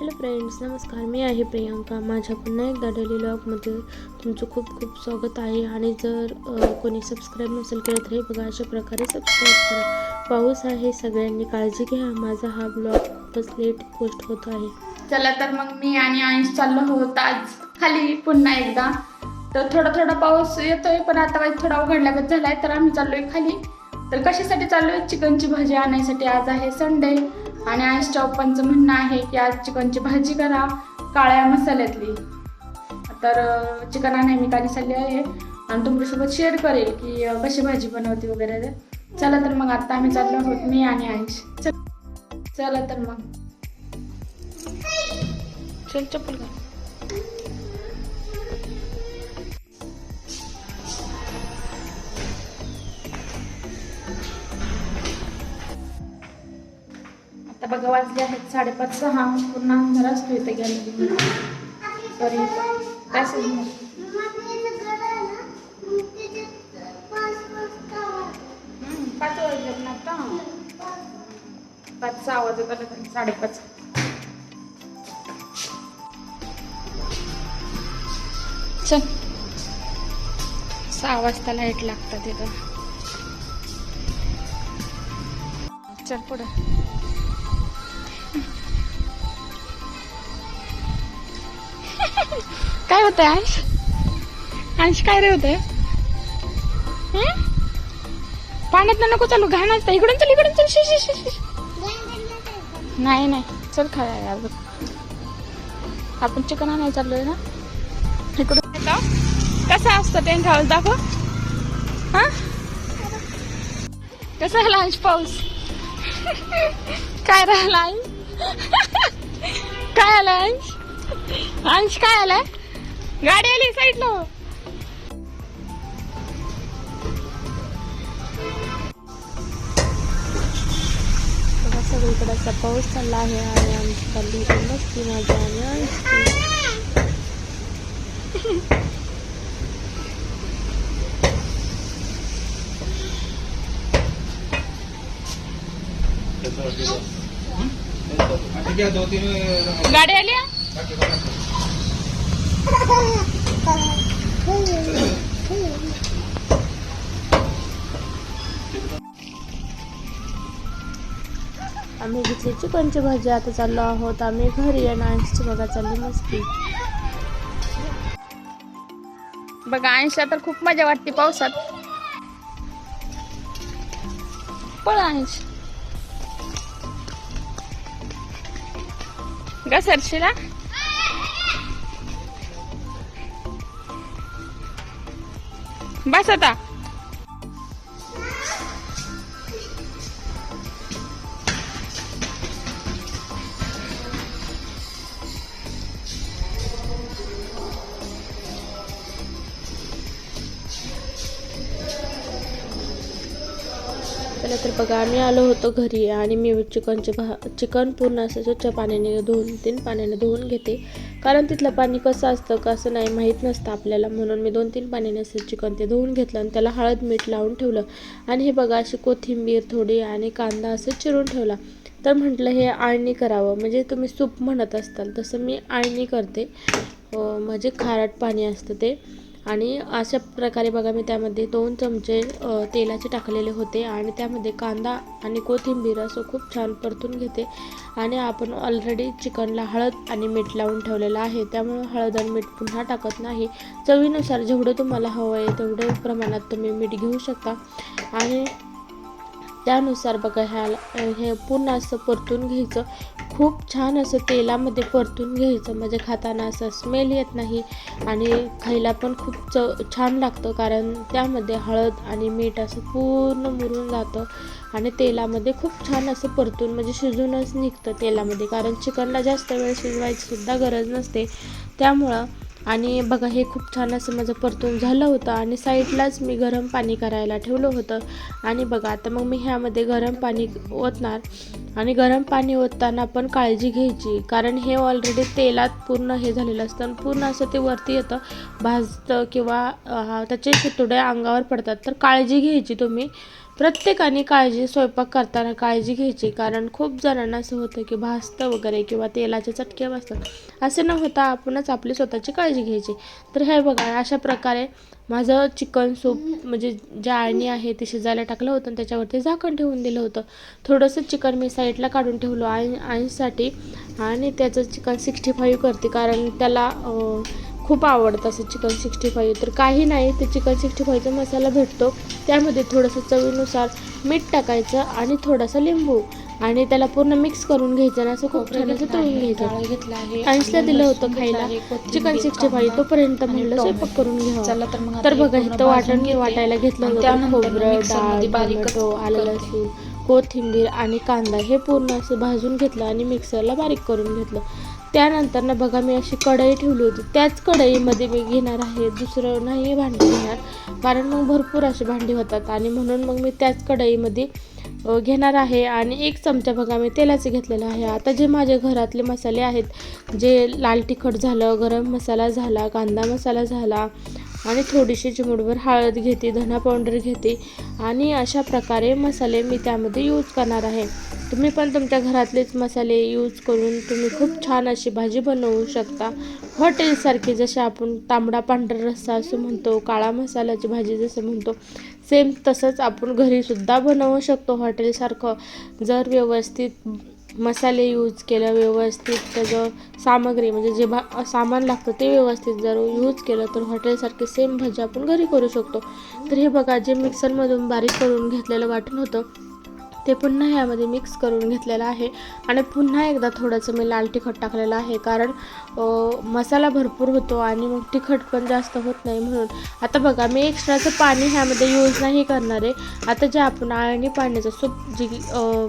Hello friends नमस्कार. मी आहे प्रियांका. माझ्या पुन्हा एकदा डेली ब्लॉगमध्ये तुमचं खूप खूप स्वागत आहे. आणि जर कोणी सबस्क्राईब नसेल केलं तर हे बघा अशा प्रकारे सबस्क्राईब करा. पाऊस आहे सगळ्यांनी काळजी घ्या. माझा हा ब्लॉग खूपच लेट पोस्ट होत आहे. चला तर मग मी आणि अंश चाललो होत आज खाली पुन्हा एकदा. तर थोडा थोडा पाऊस येतोय पण आता थोडा उघडल्यागत झालाय तर आम्ही चाललोय खाली. तर कशासाठी चाललोय? चिकनची भाजी आणायसाठी. आज आहे संडे आणि अंशच्या पप्पांचं म्हणणं आहे की आज चिकनची भाजी करा काळ्या मसाल्यातली. तर चिकन नेहमी मी चालली आहे. आणि तुमच्यासोबत शेअर करेल की कशी भाजी बनवते वगैरे. चला तर मग आता आम्ही चाललो आहोत मी आणि आईश चल- चला तर मग. चल चप्पल घाल. बघा वाजले आहेत साडेपाच सहा. पूर्ण अंधार असतो इथे गेले सॉरी पॅसेज पाच वाजले ना आता. पाच सहा वाजत साडेपाच. चल. सहा वाजता लाइट लागतात इथं. चल पुढं. काय होतंय अंश? अंश काय रे होतंय? पाण्यात नको चालू घाण असतं इकडून चल इकडून चल. शी, शी, शी, नाही नाही. चल खाया यार बघ. आपण चिकन नाही चाललोय ना? इकडून. कसं असतं टेंट हाऊस दाखव. हा? कसा आला अंश पाऊस? काय राहिला अंश? काय आला अंश? अंश काय आलाय गाडी आली साईडला सगळीकडे असा पाऊस चालला आहे आणि आमची चालली मस्ती माझी आणि गाडी आली? आम्ही घेतली चिकनची भाजी आता चाललो आहोत. आम्ही घरी आणि अंशची बघा चालली मस्ती. बघा ऐंशा तर खूप मजा वाटते पावसात. पळ ऐंश घसरशीला बस आता चला तर बघा आम्ही आलो होतो घरी आणि मी चिकनचे भा चिकन पूर्ण असं स्वच्छ पाण्याने धुवून तीन पाण्याने धुवून घेते. कारण तिथलं पाणी कसं असतं कसं नाही माहीत नसतं आपल्याला. म्हणून मी दोन तीन पाण्याने असं चिकन ते धुवून घेतलं आणि त्याला हळद मीठ लावून ठेवलं. आणि हे बघा अशी कोथिंबीर थोडी आणि कांदा असं चिरून ठेवला. तर म्हटलं हे आळणी करावं. म्हणजे तुम्ही सूप म्हणत असताल तसं मी आळणी करते. म्हणजे खारट पाणी असतं ते. आणि अशा प्रकारे बघा मी त्यामध्ये दोन चमचे तेलाचे टाकलेले होते आणि त्यामध्ये कांदा आणि कोथिंबीर असं खूप छान परतून घेते. आणि आपण ऑलरेडी चिकनला हळद आणि मीठ लावून ठेवलेलं आहे. त्यामुळे हळद आणि मीठ पुन्हा टाकत नाही. चवीनुसार जेवढं तुम्हाला हवं आहे तेवढं प्रमाणात तुम्ही मीठ घेऊ शकता. आणि त्यानुसार बघा ह्याला हे पूर्ण असं परतून घ्यायचं. खूप छान असं तेलामध्ये परतून घ्यायचं. म्हणजे खाताना असं स्मेल येत नाही आणि खायला पण खूप च छान लागतं. कारण त्यामध्ये हळद आणि मीठ असं पूर्ण मुरून जातं आणि तेलामध्ये खूप छान असं परतून म्हणजे शिजूनच निघतं तेलामध्ये. कारण चिकनला जास्त वेळ शिजवायची सुद्धा गरज नसते. त्यामुळं आणि बघा हे खूप छान असं माझं परतून झालं होतं आणि साईडलाच मी गरम पाणी करायला ठेवलं होतं. आणि बघा आता मग मी ह्यामध्ये गरम पाणी ओतणार. आणि गरम पाणी ओतताना पण काळजी घ्यायची कारण हे ऑलरेडी तेलात पूर्ण हे झालेलं असतं आणि पूर्ण असं ते वरती येतं भाजतं किंवा त्याचे शितुड्या अंगावर पडतात. तर काळजी घ्यायची तुम्ही. प्रत्येकाने काळजी स्वयंपाक करताना काळजी घ्यायची. कारण खूप जणांना असं होतं की भासतं वगैरे किंवा तेलाचे चटके बसतात असे न होता आपणच आपली स्वतःची काळजी घ्यायची. तर हे बघा अशा प्रकारे माझं चिकन सूप म्हणजे जे आळणी आहे ते शिजायला टाकलं होतं आणि त्याच्यावरती झाकण ठेवून दिलं होतं. थोडंसं चिकन मी साईडला काढून ठेवलं आय आईसाठी आणि त्याचं चिकन सिक्स्टी फाईव्ह करते. कारण त्याला खूप आवडतं असं चिकन सिक्स्टी फाईव्ह तर काही नाही ते चिकन सिक्स्टी फाईव्हचा मसाला भेटतो. त्यामध्ये थोडंसं चवीनुसार मीठ टाकायचं आणि थोडासा लिंबू. आणि त्याला पूर्ण मिक्स करून घ्यायचं आणि असं खूप छान असं तळून घ्यायचं. अंशला दिलं होतं खायला. चिकन सिक्स्टी फाईव्ह तोपर्यंत म्हणलं स्वयंपाक करून घ्यावा. तर बघा इथं वाटण. वाटायला घेतलं होतं. खोबरं डाळ टोमॅटो आलं. लसूण. कोथिंबीर आणि कांदा हे पूर्ण असं भाजून घेतलं आणि मिक्सरला बारीक करून घेतलं. त्यानंतर ना बघा मी अशी कढई ठेवली होती. त्याच कढईमध्ये मी घेणार आहे दुसरं नाही भांडी घेणार. कारण मग भरपूर अशी भांडी होतात आणि म्हणून मग मी त्याच कढईमध्ये घेणार आहे. आणि एक चमचा बघा मी तेलाचं घेतलेलं आहे. आता जे माझे घरातले मसाले आहेत जे लाल तिखट झालं गरम मसाला झाला कांदा मसाला झाला आणि थोडीशी चिमूटभर हळद घेते धना पावडर घेते आणि अशा प्रकारे मसाले मी त्यामध्ये यूज करणार आहे. तुम्ही पण तुमच्या घरातलेच मसाले यूज करून तुम्ही खूप छान अशी भाजी बनवू शकता. हॉटेलसारखी जसे आपण तांबडा पांढरा रस्सा असं म्हणतो काळा मसाल्याची भाजी जसं म्हणतो सेम तसंच आपण घरीसुद्धा बनवू शकतो हॉटेलसारखं. जर व्यवस्थित मसाले यूज केलं व्यवस्थित त्याचं सामग्री म्हणजे जे भा सामान लागतं ते व्यवस्थित जर यूज केलं तर हॉटेलसारखे सेम भजी आपण घरी करू शकतो. तर हे बघा जे मिक्सरमधून बारीक करून घेतलेलं वाटण होतं ते पुन्हा ह्यामध्ये मिक्स करून घेतलेलं आहे. आणि पुन्हा एकदा थोडंसं मी लाल तिखट टाकलेलं आहे. कारण मसाला भरपूर होतो आणि मग तिखट पण जास्त होत नाही म्हणून. आता बघा मी एक्स्ट्राचं पाणी ह्यामध्ये यूज नाही करणार आहे. आता जे आपण आळणी पाण्याचं सूप जी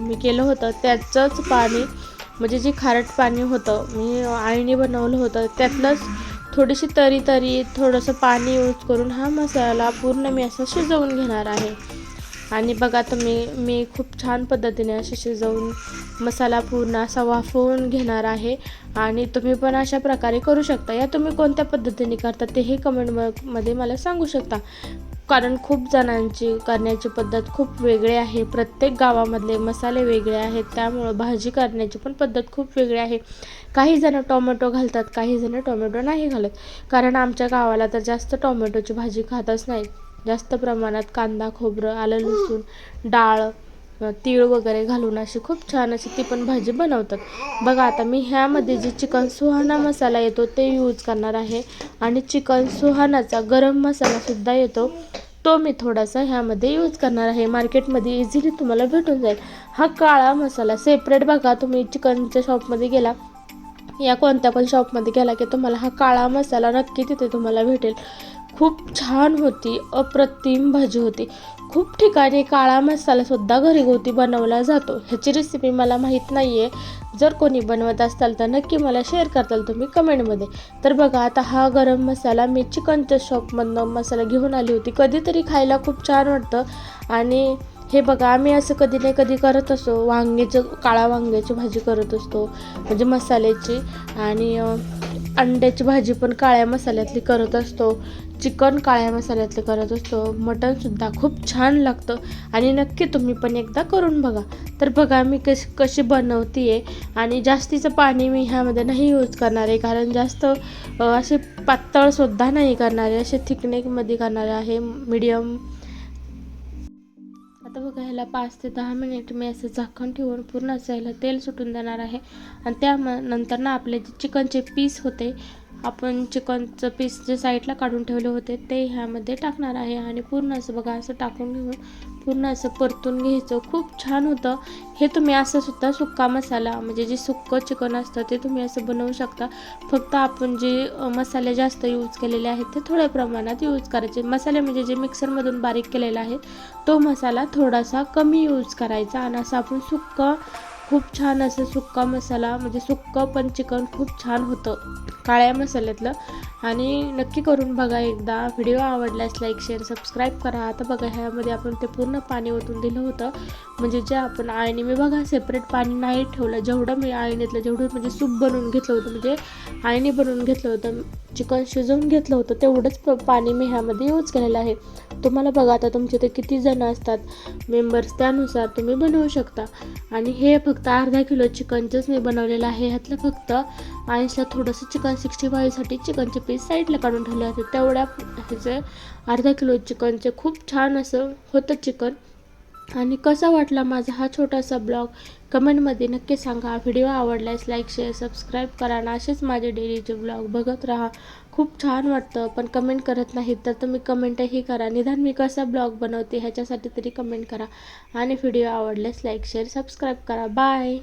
मी केलं होतं त्याचंच पाणी म्हणजे जे खारट पाणी होतं मी आळणी बनवलं होतं त्यातलंच थोडीशी तरी तरी थोडंसं पाणी यूज करून हा मसाला पूर्ण मी असं शिजवून घेणार आहे. आणि बघा तुम्ही मी खूप छान पद्धतीने असे शिजवून मसाला पूर्ण असा वाफवून घेणार आहे. आणि तुम्ही पण अशा प्रकारे करू शकता. या तुम्ही कोणत्या पद्धतीने करता तेही कमेंटमध्ये मला सांगू शकता. कारण खूप जणांची करण्याची पद्धत खूप वेगळी आहे. प्रत्येक गावामधले मसाले वेगळे आहेत. त्यामुळं भाजी करण्याची पण पद्धत खूप वेगळी आहे. काही जणं टोमॅटो घालतात काही जणं टोमॅटो नाही घालत. कारण आमच्या गावाला तर जास्त टोमॅटोची भाजी खातच नाहीत जास्त प्रमाणात कांदा खोबरं आलं लसूण डाळ तीळ वगैरे घालून अशी खूप छान अशी ती पण भाजी बनवतात. बघा आता मी ह्यामध्ये जे चिकन सुहाना मसाला येतो ते यूज करणार आहे आणि चिकन सुहानाचा गरम मसालासुद्धा येतो. तो मी थोडासा ह्यामध्ये यूज करणार आहे. मार्केटमध्ये इझिली तुम्हाला भेटून जाईल. हा काळा मसाला सेपरेट बघा तुम्ही चिकनच्या शॉपमध्ये गेला या कोणत्या पण शॉपमध्ये गेला की तुम्हाला हा काळा मसाला नक्की तिथे तुम्हाला भेटेल. खूप छान होती अप्रतिम भाजी होती. खूप ठिकाणी काळा मसालासुद्धा घरगुती बनवला जातो. ह्याची रेसिपी मला माहीत नाही आहे जर कोणी बनवत असाल तर नक्की मला शेअर करताल तुम्ही कमेंटमध्ये तर बघा आता हा गरम मसाला मी चिकनच्या शॉपमधनं मसाला घेऊन आली होती. कधीतरी खायला खूप छान वाटतं. आणि हे बघा आम्ही असं कधी नाही कधी करत असतो. वांग्याचं काळा वांग्याची भाजी करत असतो. म्हणजे मसाल्याची. आणि अंड्याची भाजी पण काळ्या मसाल्यातली करत असतो. चिकन काळ्या मसाल्यातलं करत असतो. मटणसुद्धा खूप छान लागतं. आणि नक्की तुम्ही पण एकदा करून बघा. तर बघा मी कशी कशी बनवते आहे आणि जास्तीचं पाणी मी ह्यामध्ये नाही यूज करणार. आहे कारण जास्त असे पातळसुद्धा नाही करणार. आहे असे थिकनेकमध्ये करणार आहे. मीडियम आता बघा ह्याला पाच ते दहा मिनिट मी असं झाकण ठेवून पूर्ण असं ह्याला तेल सुटून देणार आहे. आणि त्या नंतर ना आपले जे चिकनचे पीस होते आपण चिकनचं पीस जे साईडला काढून ठेवले होते ते ह्यामध्ये टाकणार आहे. आणि पूर्ण असं बघा असं टाकून घेऊन पूर्ण असं परतून घ्यायचं. खूप छान होतं. हे तुम्ही असं सुद्धा सुक्का मसाला म्हणजे जे सुक्कं चिकन असतं ते तुम्ही असं बनवू शकता. फक्त आपण जे मसाले जास्त यूज केलेले आहेत ते थोड्या प्रमाणात यूज करायचे. मसाले म्हणजे जे मिक्सरमधून बारीक केलेला आहे तो मसाला थोडासा कमी यूज करायचा. आणि असं आपण सुक्का खूप छान असं सुक्का मसाला म्हणजे सुक्कं पण चिकन खूप छान होतं. काळ्या मसाल्यातलं. आणि नक्की करून बघा एकदा. व्हिडिओ आवडल्यास लाईक शेअर सबस्क्राईब करा. आता बघा ह्यामध्ये आपण ते पूर्ण पाणी ओतून दिलं होतं. म्हणजे जे आपण आईने मी बघा सेपरेट पाणी नाही ठेवलं. जेवढं मी आईनेतलं जेवढं म्हणजे सूप बनवून घेतलं होतं म्हणजे आईने बनवून घेतलं होतं चिकन शिजवून घेतलं होतं तेवढंच प- पाणी मी ह्यामध्ये यूज केलेलं आहे. तुम्हाला बघा आता तुमचे ते किती जण असतात. मेंबर्स त्यानुसार तुम्ही बनवू शकता. आणि हे फक्त अर्धा किलो चिकनचंच मी बनवलेलं आहे. ह्यातलं फक्त आईसला थोडंसं चिकन सिक्स्टी फाईव्हसाठी चिकनचे पीस साईडला काढून ठेवले होते. तेवढ्या ह्याचे अर्धा किलो चिकनचे खूप छान असं होतं चिकन. आणि कसा वाटला माझा हा छोटासा ब्लॉग? कमेंटमध्ये नक्की सांगा. व्हिडिओ आवडल्यास लाईक शेअर सबस्क्राईब करा. आणि असेच माझे डेलीचे ब्लॉग बघत राहा. खूप छान वाटतं पण कमेंट करत नाहीत तर तुम्ही कमेंटही करा. निदान मी कसा ब्लॉग बनवते ह्याच्यासाठी तरी कमेंट करा. आणि व्हिडिओ आवडल्यास लाईक शेअर सबस्क्राईब करा. बाय